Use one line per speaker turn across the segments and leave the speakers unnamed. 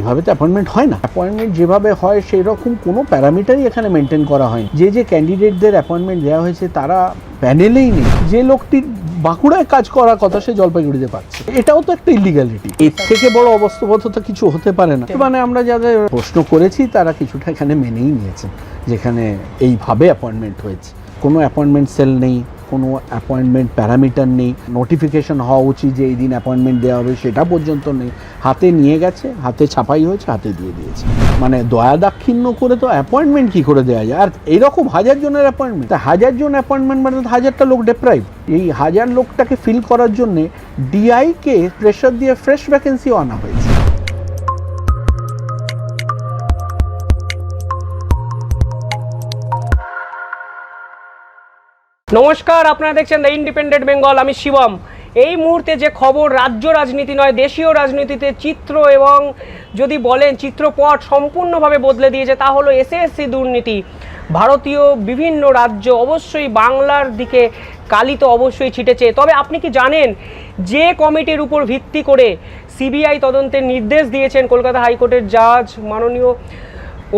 এভাবে তো অ্যাপয়েন্টমেন্ট হয় না। অ্যাপয়েন্টমেন্ট যেভাবে হয় সেই রকম কোনো প্যারামিটারই এখানে মেনটেন করা হয়নি। যে যে ক্যান্ডিডেটদের অ্যাপয়েন্টমেন্ট দেওয়া হয়েছে, তারা প্যানেলেই নেই। যে লোকটি বাঁকুড়ায় কাজ করার কথা, সে জলপাইগুড়িতে পাচ্ছে। এটাও তো একটা ইলিগালিটি এর থেকে বড় অবস্থবদ্ধতা কিছু হতে পারে না। মানে আমরা যাদের প্রশ্ন করেছি, তারা কিছুটা এখানে মেনেই নিয়েছে, যেখানে এইভাবে অ্যাপয়েন্টমেন্ট হয়েছে। কোনো অ্যাপয়েন্টমেন্ট সেল নেই। কোনো অ্যাপয়েন্টমেন্ট প্যারামিটার নেই নোটিফিকেশন হওয়া উচিত যে এই দিন অ্যাপয়েন্টমেন্ট দেওয়া হবে সেটা পর্যন্ত নেই। হাতে নিয়ে গেছে, হাতে ছাপাই হয়েছে, হাতে দিয়ে দিয়েছে। মানে দয়া দাক্ষিণ্য করে তো অ্যাপয়েন্টমেন্ট কি করে দেওয়া যায়? আর এইরকম হাজার জনের অ্যাপয়েন্টমেন্ট হাজার জন অ্যাপয়েন্টমেন্ট মানে হাজারটা লোক ডেপ্রাইভ এই হাজার লোকটাকে ফিল করার জন্যে ডিআইকে প্রেশার দিয়ে ফ্রেশ ভ্যাকেন্সিও আনা হয়েছে।
নমস্কার, আপনারা দেখছেন দ্য ইন্ডিপেন্ডেন্ট বেঙ্গল আমি শিবম। এই মুহূর্তে যে খবর রাজ্য রাজনীতি নয়, দেশীয় রাজনীতিতে চিত্র এবং যদি বলেন চিত্রপট সম্পূর্ণভাবে বদলে দিয়েছে, তা হলো এসএসসি দুর্নীতি। ভারতীয় বিভিন্ন রাজ্য অবশ্যই বাংলার দিকে কালি তো অবশ্যই ছিটেছে। তবে আপনি কি জানেন, যে কমিটির উপর ভিত্তি করে সিবিআই তদন্তের নির্দেশ দিয়েছেন কলকাতা হাইকোর্টের জাজ মাননীয়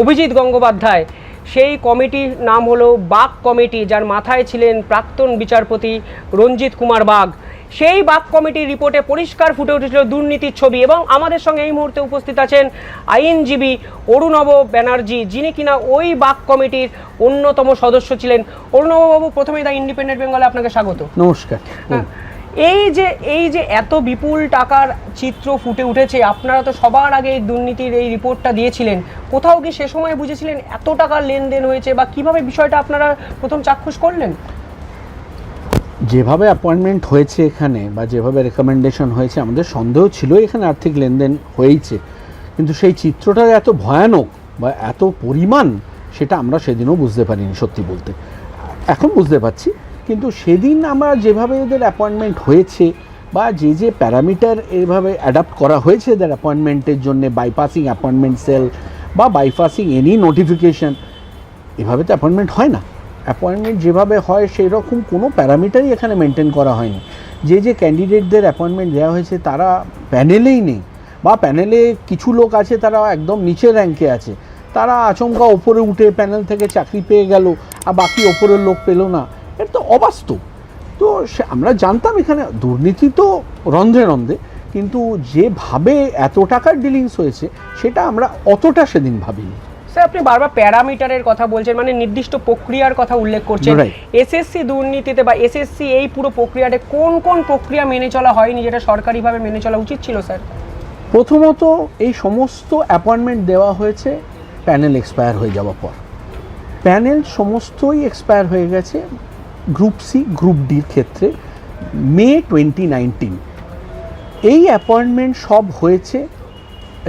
অভিজিৎ গঙ্গোপাধ্যায় সেই কমিটির নাম হলো বাগ কমিটি যার মাথায় ছিলেন প্রাক্তন বিচারপতি রঞ্জিত কুমার বাগ। সেই বাগ কমিটির রিপোর্টে পরিষ্কার ফুটে উঠেছিল দুর্নীতির ছবি এবং আমাদের সঙ্গে এই মুহূর্তে উপস্থিত আছেন আইনজীবী অরুণব ব্যানার্জি যিনি কিনা ওই বাগ কমিটির অন্যতম সদস্য ছিলেন। অরুণববাবু প্রথমেই দা ইন্ডিপেন্ডেন্ট বেঙ্গলে আপনাকে স্বাগত।
নমস্কার।
হ্যাঁ। এই যে এই যে এত বিপুল টাকার চিত্র ফুটে উঠেছে, আপনারা তো সবার আগে এই দুর্নীতির এই রিপোর্টটা দিয়েছিলেন। কোথাও কি সে সময় বুঝেছিলেন এত টাকার লেনদেন হয়েছে বা কীভাবে বিষয়টা আপনারা প্রথম চাক্ষুষ করলেন?
যেভাবে অ্যাপয়েন্টমেন্ট হয়েছে এখানে বা যেভাবে রেকমেন্ডেশন হয়েছে, আমাদের সন্দেহ ছিল এখানে আর্থিক লেনদেন হয়েছে। কিন্তু সেই চিত্রটা এত ভয়ানক বা এত পরিমাণ, সেটা আমরা সেদিনও বুঝতে পারিনি সত্যি বলতে। এখন বুঝতে পারছি। কিন্তু সেদিন আমার যেভাবে এদের অ্যাপয়েন্টমেন্ট হয়েছে বা যে যে প্যারামিটার এভাবে অ্যাডাপ্ট করা হয়েছে এদের অ্যাপয়েন্টমেন্টের জন্য বাইপাসিং অ্যাপয়েন্টমেন্ট সেল বা বাইপাসিং এনি নোটিফিকেশন এভাবে তো অ্যাপয়েন্টমেন্ট হয় না। অ্যাপয়েন্টমেন্ট যেভাবে হয় সেই রকম কোনো প্যারামিটারই এখানে মেনটেন করা হয়নি। যে যে ক্যান্ডিডেটদের অ্যাপয়েন্টমেন্ট দেওয়া হয়েছে, তারা প্যানেলেই নেই। বা প্যানেলে কিছু লোক আছে, তারা একদম নিচে র্যাঙ্কে আছে। তারা আচমকা ওপরে উঠে প্যানেল থেকে চাকরি পেয়ে গেল, আর বাকি ওপরের লোক পেল না। এটা তো অবাস্তব। তো সে আমরা জানতাম এখানে দুর্নীতি তো রন্ধ্রে রন্ধ্রে কিন্তু যেভাবে এত টাকার ডিলিংস হয়েছে সেটা আমরা অতটা সেদিন ভাবিনি।
স্যার আপনি বারবার প্যারামিটারের কথা বলছেন মানে নির্দিষ্ট প্রক্রিয়ার কথা উল্লেখ করছেন। এসএসসি দুর্নীতিতে বা এসএসসি এই পুরো প্রক্রিয়াতে কোন কোন প্রক্রিয়া মেনে চলা হয়নি যেটা সরকারিভাবে মেনে চলা উচিত ছিল স্যার?
প্রথমত এই সমস্ত অ্যাপয়েন্টমেন্ট দেওয়া হয়েছে প্যানেল এক্সপায়ার হয়ে যাওয়ার পর। প্যানেল সমস্তই এক্সপায়ার হয়ে গেছে গ্রুপ সি, গ্রুপ ডির ক্ষেত্রে মে টোয়েন্টি নাইনটিন এই অ্যাপয়েন্টমেন্ট সব হয়েছে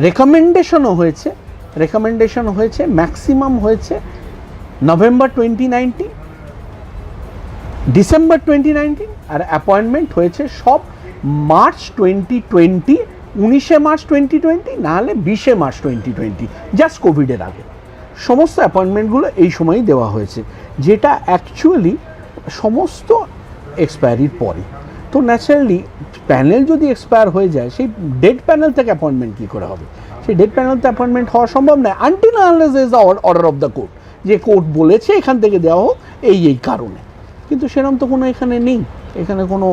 রেকমেন্ডেশনও হয়েছে রেকমেন্ডেশন হয়েছে ম্যাক্সিমাম হয়েছে November twenty nineteen December twenty nineteen আর অ্যাপয়েন্টমেন্ট হয়েছে সব মার্চ টোয়েন্টি টোয়েন্টি উনিশে মার্চ টোয়েন্টি টোয়েন্টি নাহলে বিশে মার্চ টোয়েন্টি টোয়েন্টি জাস্ট কোভিডের আগে। সমস্ত অ্যাপয়েন্টমেন্টগুলো এই সময়ই দেওয়া হয়েছে, যেটা অ্যাকচুয়ালি সমস্ত এক্সপায়ারির পরে। তো ন্যাচারালি প্যানেল যদি এক্সপায়ার হয়ে যায় সেই ডেড প্যানেল থেকে অ্যাপয়েন্টমেন্ট কী করে হবে? সেই ডেড প্যানেলতে অ্যাপয়েন্টমেন্ট হওয়া সম্ভব নয় until unless is order of the court যে কোর্ট বলেছে এখান থেকে দেওয়া হোক এই এই কারণে। কিন্তু সেরকম তো কোনো এখানে নেই। এখানে কোনো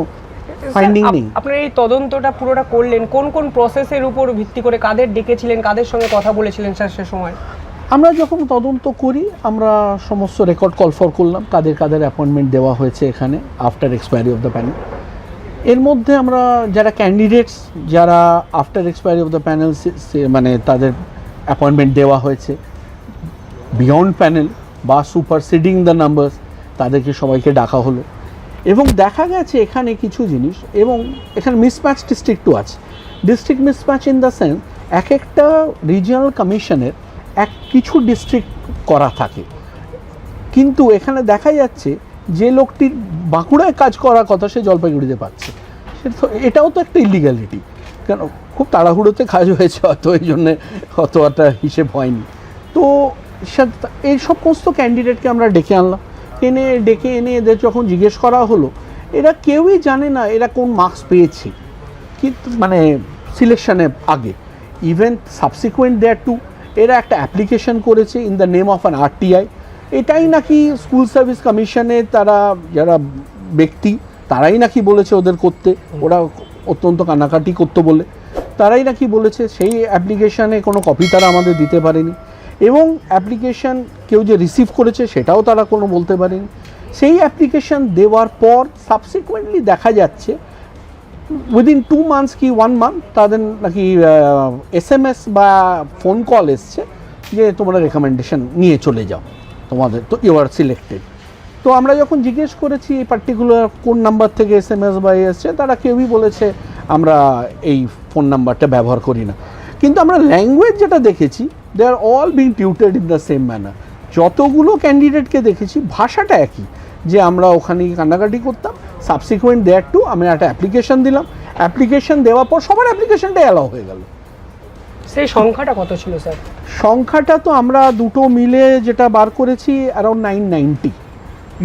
ফাইন্ডিং নেই।
আপনার এই তদন্তটা পুরোটা করলেন। কোন কোন প্রসেসের উপর ভিত্তি করে কাদের ডেকেছিলেন কাদের সঙ্গে কথা বলেছিলেন স্যার সে সময়?
আমরা যখন তদন্ত করি, আমরা সমস্ত রেকর্ড কল ফর করলাম। কাদের কাদের অ্যাপয়েন্টমেন্ট দেওয়া হয়েছে এখানে after expiry of the panel এর মধ্যে আমরা যারা ক্যান্ডিডেটস যারা after expiry of the panel মানে তাদের অ্যাপয়েন্টমেন্ট দেওয়া হয়েছে বিয়ন্ড প্যানেল বা সুপারসিডিং দ্য নাম্বারস তাদেরকে সবাইকে ডাকা হলো। এবং দেখা গেছে এখানে কিছু জিনিস, এবং এখানে মিসম্যাচ ডিস্ট্রিক্টও আছে। District mismatch in the sense এক একটা রিজিয়নাল কমিশনের এক কিছু ডিস্ট্রিক্ট করা থাকে। কিন্তু এখানে দেখা যাচ্ছে যে লোকটির বাঁকুড়ায় কাজ করার কথা সে জলপাইগুড়িতে পাচ্ছে। সে তো, এটাও তো একটা ইলিগ্যালিটি কেন? খুব তাড়াহুড়োতে কাজ হয়েছে অত এই জন্যে অত একটা হিসেব হয়নি। তো এই সমস্ত ক্যান্ডিডেটকে আমরা ডেকে আনলাম। এনে, ডেকে এনে এদের যখন জিজ্ঞেস করা হলো, এরা কেউই জানে না এরা কোন মার্কস পেয়েছে। কিন্তু মানে সিলেকশনের আগে। ইভেন সাবসিকুয়েন্ট দেয়ার টু এরা একটা অ্যাপ্লিকেশন করেছে in the name of an RTI এটাই নাকি স্কুল সার্ভিস কমিশনে তারা, যারা ব্যক্তি, তারাই নাকি বলেছে ওদের করতে। ওরা অত্যন্ত কান্নাকাটি করতে বলে। তারাই নাকি বলেছে, সেই অ্যাপ্লিকেশানে কোনো কপি তারা আমাদের দিতে পারেনি। এবং অ্যাপ্লিকেশান কেউ যে রিসিভ করেছে, সেটাও তারা কোনো বলতে পারেনি। সেই অ্যাপ্লিকেশান দেওয়ার পর সাবসিকুয়েন্টলি দেখা যাচ্ছে উইদিন টু মান্থস কি ওয়ান মান্থ তাদের নাকি এস এম এস বা ফোন কল এসছে যে তোমরা রেকমেন্ডেশন নিয়ে চলে যাও, তোমাদের, তো ইউ আর সিলেক্টেড তো আমরা যখন জিজ্ঞেস করেছি এই পার্টিকুলার কোন নাম্বার থেকে এস এম এস বা এসছে, তারা কেউই বলেছে আমরা এই ফোন নাম্বারটা ব্যবহার করি না। কিন্তু আমরা ল্যাঙ্গুয়েজ যেটা দেখেছি দে আর অল বিং টিউটেড ইন দ্য সেম ম্যানার যতগুলো ক্যান্ডিডেটকে দেখেছি, ভাষাটা একই, যে আমরা ওখানে কান্নাকাটি করতাম সাবসিকুয়েন্ট দেয়ার টু আমি একটা অ্যাপ্লিকেশন দিলাম। অ্যাপ্লিকেশন দেওয়ার পর সবার অ্যাপ্লিকেশনটাই অ্যালাউ হয়ে গেল।
সেই সংখ্যাটা কত ছিল স্যার?
সংখ্যাটা তো আমরা দুটো মিলে যেটা বার করেছি around nine ninety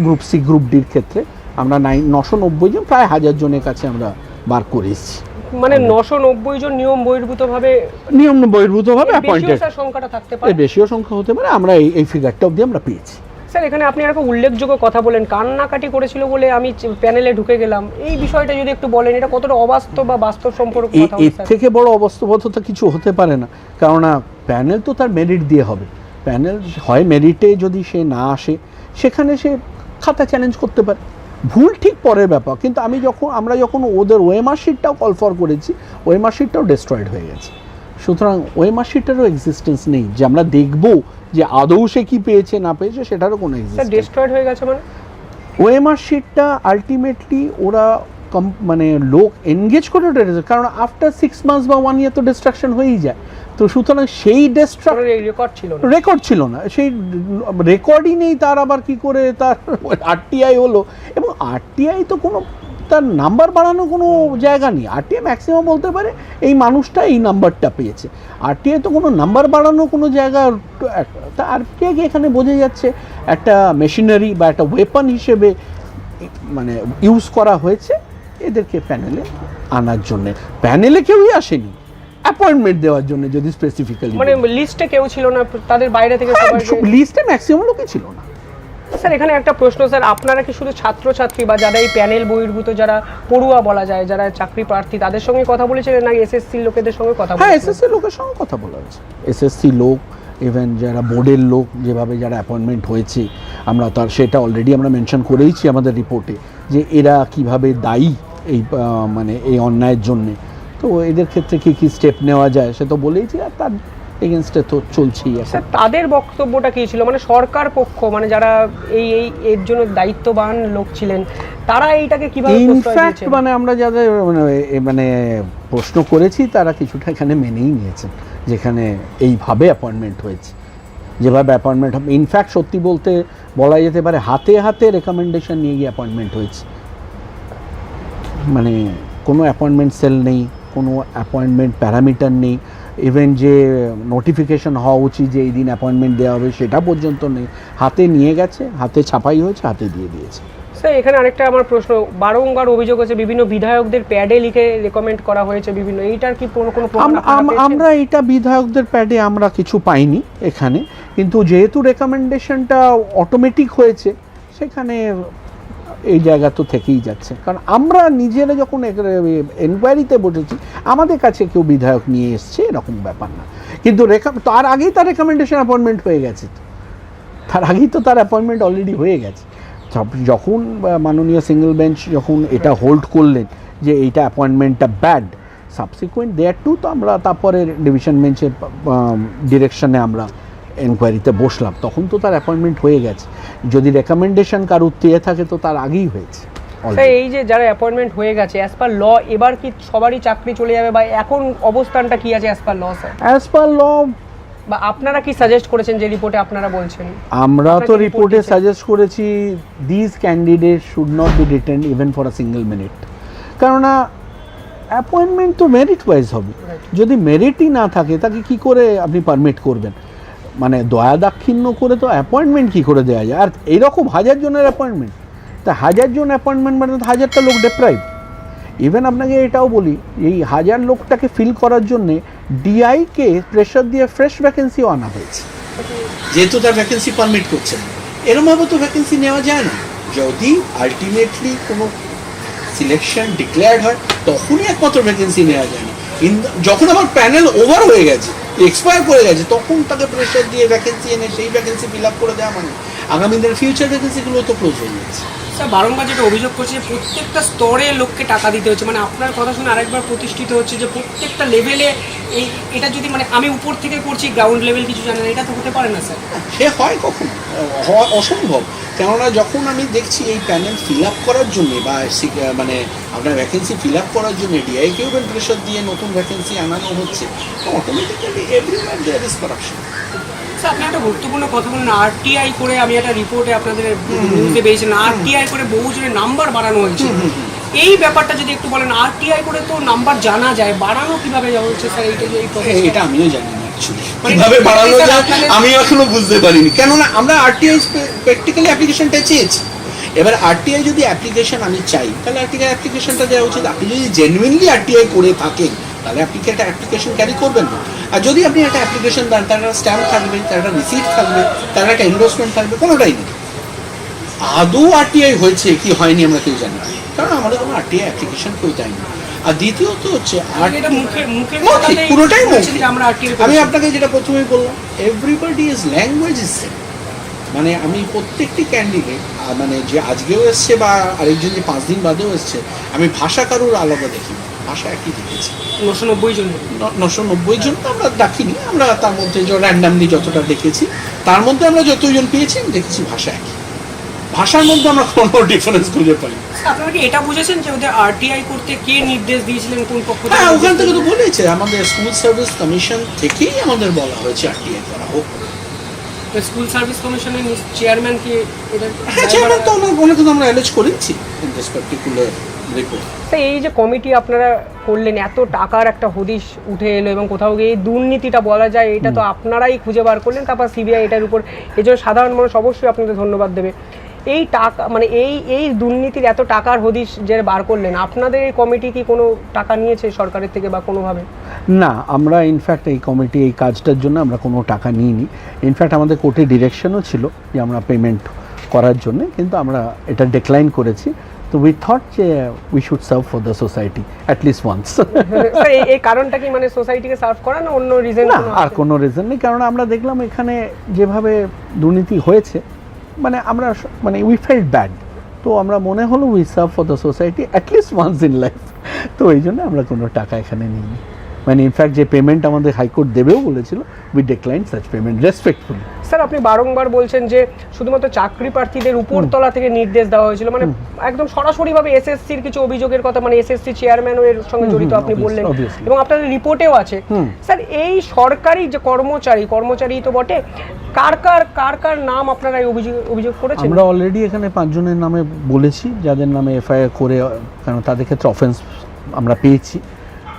group C group ডির ক্ষেত্রে। আমরা নাইন নশো নব্বই জন প্রায় হাজার জনের কাছে আমরা বার করে এসেছি
মানে নশো নব্বই জন নিয়ম বহির্ভূত ভাবে
নিয়ম বহির্ভূতভাবে অ্যাপয়েন্টেড
সংখ্যাটা থাকতে পারে?
বেশিও সংখ্যা হতে পারে আমরা এই এই ফিগারটা অবধি আমরা পেয়েছি।
স্যার এখানে আপনি একটা উল্লেখযোগ্য কথা বলেন কান্নাকাটি করেছিল বলে আমি প্যানেলে ঢুকে গেলাম। এই বিষয়টা যদি একটু বলেন এটা কতটা অবাস্তব বা বাস্তব সম্পর্ক
এর থেকে বড় অবস্থবদ্ধতা কিছু হতে পারে না। কেননা প্যানেল তো তার মেরিট দিয়ে হবে। প্যানেল হয় মেরিটে যদি সে না আসে সেখানে সে খাতা চ্যালেঞ্জ করতে পারে। ভুল ঠিক পরের ব্যাপার কিন্তু আমি যখন আমরা যখন ওদের ওয়েমার শিটটাও কল ফর করেছি ওয়েমার শিটটাও ডিস্ট্রয়েড হয়ে গেছে। সুতরাং ওয়েমার শিটেরও এক্সিস্টেন্স নেই। যে আমরা দেখব যে আদৌ সে কি পেয়েছে না পেয়েছে সেটারও কোনো
স্যার ডিস্ট্রয়েড হয়ে গেছে মানে?
ওএমআর শিটটা আলটিমেটলি ওরা কম মানে লোক এনগেজ করে ওটা কারণ আফটার সিক্স মান্থস বা ওয়ান ইয়ার তো ডিস্ট্রাকশন হয়েই যায়। তো সুতরাং সেই ডিস্ট্রাক
রেকর্ড ছিল না।
রেকর্ড ছিল না। সেই রেকর্ডই নেই তার আবার কি করে তার আরটিআই হলো। এবং আরটিআই তো কোনো তার নাম্বার বাড়ানোর কোনো জায়গা নেই। আরটিআই ম্যাক্সিমাম বলতে পারে এই মানুষটা এই নাম্বারটা পেয়েছে। আরটিআই তো কোনো নাম্বার বাড়ানোর কোনো জায়গা তা আরটিআই এখানে বোঝা যাচ্ছে একটা মেশিনারি বা একটা ওয়েপন হিসেবে মানে ইউজ করা হয়েছে এদেরকে প্যানেলে আনার জন্যে। প্যানেলে কেউই আসেনি। অ্যাপয়েন্টমেন্ট দেওয়ার জন্য যদি স্পেসিফিক্যালি
মানে লিস্টে কেউ ছিল না তাদের বাইরে থেকে
লিস্টে ম্যাক্সিমাম লোকই ছিল না।
স্যার এখানে একটা প্রশ্ন স্যার আপনারা কি শুধু ছাত্রছাত্রী বা যারা এই প্যানেল বহির্ভূত যারা পড়ুয়া বলা যায় যারা চাকরি প্রার্থী তাদের সঙ্গে কথা বলেছিলেন না এসএসসি লোকেদের সঙ্গে কথা
হ্যাঁ এসএসসি লোকের সঙ্গে কথা বলা হয়েছে। এসএসসি লোক ইভেন যারা বোর্ডের লোক যেভাবে যারা অ্যাপয়েন্টমেন্ট হয়েছে আমরা তার সেটা অলরেডি আমরা মেনশন করেইছি আমাদের রিপোর্টে যে এরা কীভাবে দায়ী এই মানে এই অন্যায়ের জন্যে। তো এদের ক্ষেত্রে কী কী স্টেপ নেওয়া যায় সে তো বলেইছি আর তার এগেনস্টে তো চলছেই
স্যার তাদের বক্তব্যটা কি ছিল? মানে সরকার পক্ষ মানে যারা এই এই এর জন্য দায়িত্ববান লোক ছিলেন তারা এইটাকে কীভাবে
ইনফ্যাক্ট মানে আমরা যাদের মানে মানে প্রশ্ন করেছি তারা কিছুটা এখানে মেনেই নিয়েছেন যেখানে এইভাবে অ্যাপয়েন্টমেন্ট হয়েছে। যেভাবে অ্যাপয়েন্টমেন্ট হবে ইনফ্যাক্ট সত্যি বলতে বলা যেতে পারে হাতে হাতে রেকমেন্ডেশন নিয়ে গিয়ে অ্যাপয়েন্টমেন্ট হয়েছে। মানে কোনো অ্যাপয়েন্টমেন্ট সেল নেই কোনো অ্যাপয়েন্টমেন্ট প্যারামিটার নেই ইভেন যে নোটিফিকেশন হওয়া উচিত যে এই দিন অ্যাপয়েন্টমেন্ট দেওয়া হবে সেটা পর্যন্ত নেই। হাতে নিয়ে গেছে হাতে ছাপাই হয়েছে হাতে দিয়ে দিয়েছে।
স্যার এখানে আরেকটা আমার প্রশ্ন। বারংবার অভিযোগ আছে বিভিন্ন বিধায়কদের প্যাডে লিখে রেকমেন্ড করা হয়েছে বিভিন্ন। এইটার কি কোনো কোনো?
আমরা এটা বিধায়কদের প্যাডে আমরা কিছু পাইনি এখানে। কিন্তু যেহেতু রেকমেন্ডেশনটা অটোমেটিক হয়েছে সেখানে এই জায়গা তো থেকেই যাচ্ছে। কারণ আমরা নিজেরা যখন এনকোয়ারিতে বসেছি, আমাদের কাছে কেউ বিধায়ক নিয়ে এসছে, এরকম ব্যাপার না। কিন্তু তার আগেই তার রেকমেন্ডেশন অ্যাপয়েন্টমেন্ট হয়ে গেছে তো। তার আগেই তো তার অ্যাপয়েন্টমেন্ট অলরেডি হয়ে গেছে। যখন মাননীয় সিঙ্গেল বেঞ্চ যখন এটা হোল্ড করলেন যে এইটা অ্যাপয়েন্টমেন্টটা ব্যাড সাবসিকুয়েন্ট দেয়ার টু তো আমরা তারপরে ডিভিশন বেঞ্চের ডিরেকশনে আমরা এনকোয়ারিতে বসলাম তখন তো তার অ্যাপয়েন্টমেন্ট হয়ে গেছে। যদি রেকমেন্ডেশন কারুর দিয়ে থাকে তো তার আগেই হয়েছে
স্যার এই যে যারা অ্যাপয়েন্টমেন্ট হয়ে গেছে অ্যাজ পার ল এবার কি সবারই চাকরি চলে যাবে বা এখন অবস্থানটা কি আছে as per law sir
as per law
বা আপনারা কি সাজেস্ট করেছেন যে রিপোর্টে আপনারা বলছেন?
আমরা তো রিপোর্টে সাজেস্ট করেছি this candidate should not be retain even for a single minute কেননা অ্যাপয়েন্টমেন্ট তো মেরিট ওয়াইজ হবে যদি মেরিটই না থাকে তাকে কি করে আপনি পারমিট করবেন? মানে দয়া দাক্ষিণ্য করে তো অ্যাপয়েন্টমেন্ট কি করে দেওয়া যায়? আর এইরকম হাজার জনের অ্যাপয়েন্টমেন্ট তা হাজার জন অ্যাপয়েন্টমেন্ট মানে হাজারটা লোক ডেপ্রাইভ ইভেন আপনাকে এটাও বলি, এই হাজার লোকটাকে ফিল করার জন্যে ডিআইকে প্রেশার দিয়ে ফ্রেশ ভ্যাকেন্সিও আনা হয়েছে। যেহেতু তার ভ্যাকেন্সি পারমিট করছে এরমভাবে তো ভ্যাকেন্সি নেওয়া যায় না। যদি আলটিমেটলি কোনো সিলেকশন ডিক্লেয়ার্ড হয়, তখনই একমাত্র ভ্যাকেন্সি নেওয়া যায় না। যখন আমার প্যানেল ওভার হয়ে গেছে এক্সপায়ার করে গেছে তখন তাকে প্রেশার দিয়ে ভ্যাকেন্সি এনে সেই ভ্যাকেন্সি ফিল আপ করে দেওয়া মানে। আগামী দিনের ফিউচার ভ্যাকেন্সিগুলো তো ক্লোজ হয়ে যাচ্ছে
স্যার বারংবার যেটা অভিযোগ করছে প্রত্যেকটা স্তরে লোককে টাকা দিতে হচ্ছে। মানে আপনার কথা শুনে আরেকবার প্রতিষ্ঠিত হচ্ছে যে প্রত্যেকটা লেভেলে এই এটা যদি মানে আমি উপর থেকে করছি গ্রাউন্ড লেভেল কিছু জানেন এটা তো হতে পারে না স্যার।
সে হয় কখন? অসম্ভব। কেননা যখন আমি দেখছি এই প্যানেল ফিল আপ করার জন্য বা মানে আপনার ভ্যাকেন্সি ফিল আপ করার জন্য ডিআইকেও প্রেশার দিয়ে নতুন ভ্যাকেন্সি আনানো হচ্ছে automatically everywhere there is corruption
sir আপনি একটা গুরুত্বপূর্ণ কথা বলেন আরটিআই করে আমি একটা রিপোর্টে আপনাদের নিউজে পেয়েছেন আরটিআই করে বহু জনের নাম্বার বাড়ানো হয়েছে। এই ব্যাপারটা যদি একটু বলেন আরটিআই করে তো নাম্বার জানা যায় বাড়ানো কীভাবে হচ্ছে স্যার এইটা যে
এটা আমিও জানি না। কীভাবে বাড়ানো যায় আমি এখনও বুঝতে পারিনি। কেননা আমরা আরটিআই প্র্যাকটিক্যালি অ্যাপ্লিকেশনটা চেয়েছি। এবার আরটিআই যদি অ্যাপ্লিকেশন আমি চাই তাহলে আরটিআই অ্যাপ্লিকেশনটা দেওয়া উচিত। আপনি যদি জেনুইনলি আরটিআই করে থাকেন তাহলে আপনি কি একটা অ্যাপ্লিকেশন ক্যারি করবেন না। আর যদি আপনি একটা অ্যাপ্লিকেশন দেন তার একটা স্ট্যাম্প থাকবে তার একটা রিসিপ্ট থাকবে তার একটা এন্ডোর্সমেন্ট থাকবে কোনোটাই নেই। আদৌ আরটিআই হয়েছে কি হয়নি আমরা কেউ জানি না। কারণ আমাদের কোনো আরটিআই অ্যাপ্লিকেশন কেউ দেয়নি আর দ্বিতীয়ত হচ্ছে মৌখিক, পুরোটাই মৌখিক। আমি আপনাকে যেটা প্রথমেই বললাম everybody is language is same মানে আমি প্রত্যেকটি ক্যান্ডিডেট মানে যে আজকেও এসছে বা আরেকজন যে পাঁচ দিন বাদেও এসছে আমি ভাষা কারুর আলাদা দেখি ভাষা একই দেখেছি।
নশো নব্বই জন।
নশো নব্বই জন তো আমরা দেখিনি আমরা তার মধ্যে র্যান্ডামলি যতটা দেখেছি তার মধ্যে আমরা যতজন পেয়েছি আমি দেখেছি ভাষা একই। ভাষার মধ্যে আমরা কোনো ডিফারেন্স খুঁজে পাই। না।
আপনারা কি এটা বুঝেছেন যে ওদের আরটিআই করতে কে নির্দেশ দিয়েছিলেন কোন পক্ষ থেকে?
হ্যাঁ ওখান থেকে তো বলেছে। আমাদের স্কুল সার্ভিস কমিশন থেকেই আমাদের বলা হয়েছে আরটিআই করা হোক।
স্কুল সার্ভিস কমিশনের চেয়ারম্যান কি এটা
হ্যাঁ চেয়ারম্যান তো আমরা ওনাকে তো আমরা অ্যালেজ করেছি ইন দিস পার্টিকুলার রিপোর্ট
এই যে কমিটি আপনারা করলেন এত টাকার একটা হদিশ উঠে এলো এবং কোথাও গিয়ে এই দুর্নীতিটা বলা যায় এটা তো আপনারাই খুঁজে বার করলেন তারপর সিবিআই এটার উপর। এই জন্য সাধারণ মানুষ অবশ্যই আপনাদের ধন্যবাদ দেবে। এই টাকা মানে এই এই দুর্নীতির এত টাকার হদিশ যে বার করলেন আপনাদের এই কমিটি কি কোনো টাকা নিয়েছে সরকারের থেকে বা কোনোভাবে?
না আমরা ইনফ্যাক্ট এই কমিটি এই কাজটার জন্য আমরা কোনো টাকা নিইনি। ইনফ্যাক্ট আমাদের কোর্টে ডিরেকশনও ছিল যে আমরা পেমেন্ট করার জন্য কিন্তু আমরা এটা ডিক্লাইন করেছি। তো উই থট যে we should serve for the society at least once
এই- এই কারণটা কি মানে সোসাইটিকে সার্ভ করা না অন্য রিজন
না আর কোনো রিজন নেই কারণ আমরা দেখলাম এখানে যেভাবে দুর্নীতি হয়েছে মানে আমরা মানে উই ফেল্ট ব্যাড তো আমরা মনে হলো we serve for the society at least once in life তো এই জন্য আমরা কোনো টাকা এখানে নিইনি। মানে ইনফ্যাক্ট যে পেমেন্ট আমাদের হাইকোর্ট দেবেও বলেছিল we decline such payment respectfully
sir আপনি বারংবার বলছেন যে শুধুমাত্র চাকরি প্রার্থীদের উপরতলা থেকে নির্দেশ দেওয়া হয়েছিল মানে একদম সরাসরিভাবে এসএসসির কিছু অভিযোগের কথা মানে এসএসসি চেয়ারম্যানও এর সঙ্গে জড়িত আপনি বললেন। এবং আপনাদের রিপোর্টেও আছে। স্যার এই সরকারি যে কর্মচারী কর্মচারী তো বটে কার কার কার কার নাম আপনারা এই অভিযোগ অভিযোগ করেছেন?
আমরা অলরেডি এখানে পাঁচজনের নামে বলেছি যাদের নামে এফআইআর করে কারণ তাদের ক্ষেত্রে অফেন্স আমরা পেয়েছি।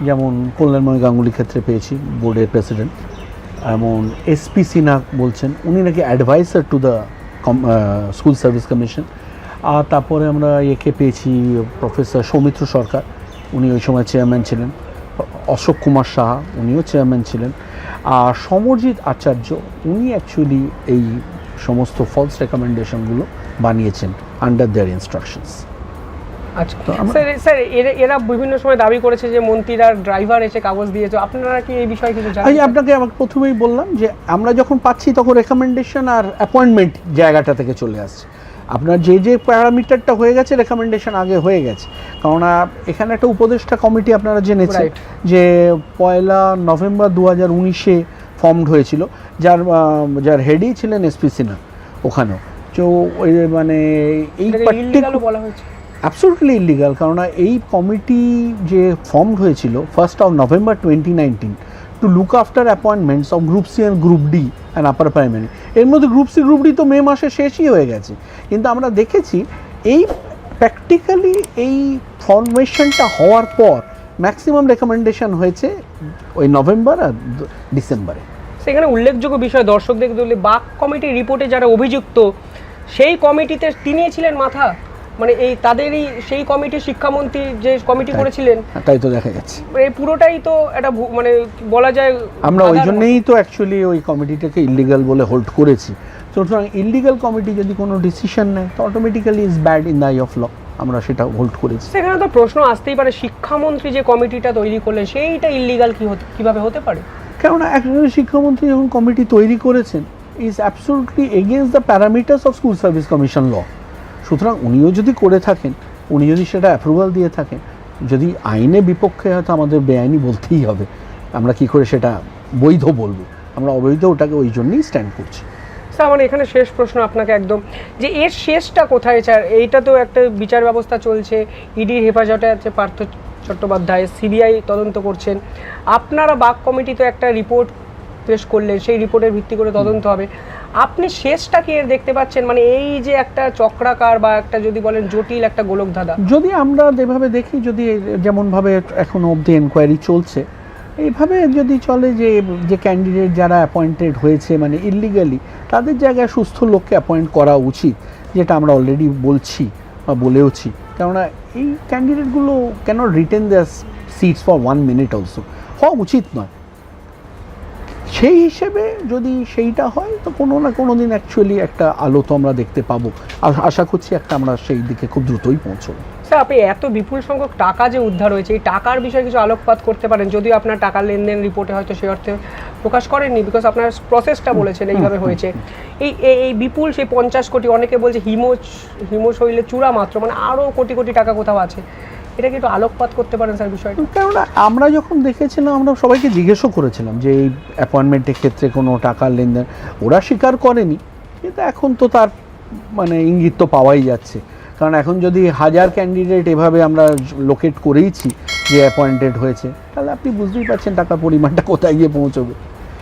যেমন কল্যাণময় গাঙ্গুলির ক্ষেত্রে পেয়েছি, বোর্ডের প্রেসিডেন্ট এমন এসপি সিনহা বলছেন, উনি নাকি advisor to the school service commission আর তারপরে আমরা একে পেয়েছি প্রফেসর সৌমিত্র সরকার, উনি ওই সময় চেয়ারম্যান ছিলেন। অশোক কুমার সাহা, উনিও চেয়ারম্যান ছিলেন। আর সমরজিৎ আচার্য, উনি অ্যাকচুয়ালি এই সমস্ত ফলস রেকমেন্ডেশনগুলো বানিয়েছেন আন্ডার দেয়ার ইনস্ট্রাকশনস
আচ্ছা। স্যার স্যার এরা এরা বিভিন্ন সময় দাবি করেছে যে মন্ত্রীরা ড্রাইভার এসে কাগজ দিয়েছে। আপনারা কি এই বিষয়ে কিছু
আমি
জানেন
আপনাকে আমাকে প্রথমেই বললাম যে আমরা যখন পাচ্ছি তখন রেকমেন্ডেশন আর অ্যাপয়েন্টমেন্ট জায়গাটা থেকে চলে আসছে। আপনার যে যে প্যারামিটারটা হয়ে গেছে রেকমেন্ডেশন আগে হয়ে গেছে। কেননা এখানে একটা উপদেষ্টা কমিটি আপনারা জেনেছেন যে পয়লা নভেম্বর দু হাজার উনিশে ফর্মড হয়েছিল। যার যার হেডই ছিলেন এসপি সিনহা ওখানেও। তো ওই মানে এই
ইলিগালও বলা হয়েছে।
অ্যাবসোলুটলি ইলিগাল কারণ এই কমিটি যে ফর্মড হয়েছিল first of November twenty nineteen to look after appointments of group C and group D and upper primary এর মধ্যে গ্রুপ সি গ্রুপ ডি তো মে মাসে শেষই হয়ে গেছে। কিন্তু আমরা দেখেছি এই প্র্যাকটিক্যালি এই ফর্মেশনটা হওয়ার পর ম্যাক্সিমাম রেকমেন্ডেশন হয়েছে ওই নভেম্বর আর ডিসেম্বরে
সেখানে উল্লেখযোগ্য বিষয়, দর্শকদের বাক কমিটির রিপোর্টে যারা অভিযুক্ত, সেই কমিটিতে তিনি ছিলেন মাথা। মানে এই তাদেরই সেই কমিটি শিক্ষামন্ত্রী যে কমিটি করেছিলেন
তাই তো দেখা যাচ্ছে।
এই পুরোটাই তো একটা মানে বলা যায়
আমরা ওই জন্যই তো অ্যাকচুয়ালি ওই কমিটিটাকে ইলিগাল বলে হোল্ড করেছি। সুতরাং ইলিগাল কমিটি যদি কোনো ডিসিশন নেয় তো automatically is bad in the eye of law আমরা সেটা হোল্ড করেছি।
সেখানে তো প্রশ্ন আসতেই পারে শিক্ষামন্ত্রী যে কমিটিটা তৈরি করলেন সেইটা ইলিগাল কি হতে কীভাবে হতে পারে?
কেননা একজন শিক্ষামন্ত্রী যখন কমিটি তৈরি করেছেন is absolutely against the parameters of school service commission law সুতরাং উনিও যদি করে থাকেন উনি যদি সেটা অ্যাপ্রুভাল দিয়ে থাকেন যদি আইনে বিপক্ষে হয়তো আমাদের বেআইনি বলতেই হবে আমরা কি করে সেটা বৈধ বলব? আমরা অবৈধ ওটাকে ওই জন্যই স্ট্যান্ড করছি।
স্যার আমার এখানে শেষ প্রশ্ন আপনাকে একদম যে এর শেষটা কোথায় স্যার? এইটা তো একটা বিচার ব্যবস্থা চলছে ইডির হেফাজতে আছে পার্থ চট্টোপাধ্যায় সিবিআই তদন্ত করছেন। আপনারা বাক কমিটি তো একটা রিপোর্ট পেশ করলেন সেই রিপোর্টের ভিত্তি করে তদন্ত হবে। আপনি শেষটা কি এর দেখতে পাচ্ছেন মানে এই যে একটা চক্রাকার বা একটা যদি বলেন জটিল একটা গোলক ধাঁধা
যদি আমরা যেভাবে দেখি, যদি যেমনভাবে এখনও অবধি এনকোয়ারি চলছে, এইভাবে যদি চলে যে যে ক্যান্ডিডেট যারা অ্যাপয়েন্টেড হয়েছে মানে ইলিগালি তাদের জায়গায় সুস্থ লোককে অ্যাপয়েন্ট করা উচিত, যেটা আমরা অলরেডি বলছি বা বলেওছি। কেননা এই ক্যান্ডিডেটগুলো কেন retain their seats for one minute also হওয়া উচিত নয়। সেই হিসেবে যদি সেইটা হয় তো কোনো না কোনো দিন অ্যাকচুয়ালি একটা আলো তো আমরা দেখতে পাবো। আর আশা করছি একটা আমরা সেই দিকে খুব দ্রুতই পৌঁছবো।
স্যার আপনি এত বিপুল সংখ্যক টাকা যে উদ্ধার হয়েছে এই টাকার বিষয়ে কিছু আলোকপাত করতে পারেন যদিও আপনার টাকার লেনদেন রিপোর্টে হয়তো সে অর্থে প্রকাশ করেননি বিকজ আপনার প্রসেসটা বলেছেন এইভাবে হয়েছে। এই এই- এই বিপুল সেই পঞ্চাশ কোটি অনেকে বলছে হিমো হিমশৈলে চূড়া মাত্র মানে আরও কোটি কোটি টাকা কোথাও আছে। এটা কি একটু আলোকপাত করতে পারেন স্যার বিষয়টা।
কেননা আমরা যখন দেখেছিলাম, আমরা সবাইকে জিজ্ঞেসও করেছিলাম যে এই অ্যাপয়েন্টমেন্টের ক্ষেত্রে কোনো টাকার লেনদেন। ওরা স্বীকার করেনি, কিন্তু এখন তো তার মানে ইঙ্গিত তো পাওয়াই যাচ্ছে। কারণ এখন যদি হাজার ক্যান্ডিডেট এভাবে আমরা লোকেট করেইছি যে অ্যাপয়েন্টেড হয়েছে, তাহলে আপনি বুঝতেই পারছেন টাকার পরিমাণটা কোথায় গিয়ে পৌঁছবে।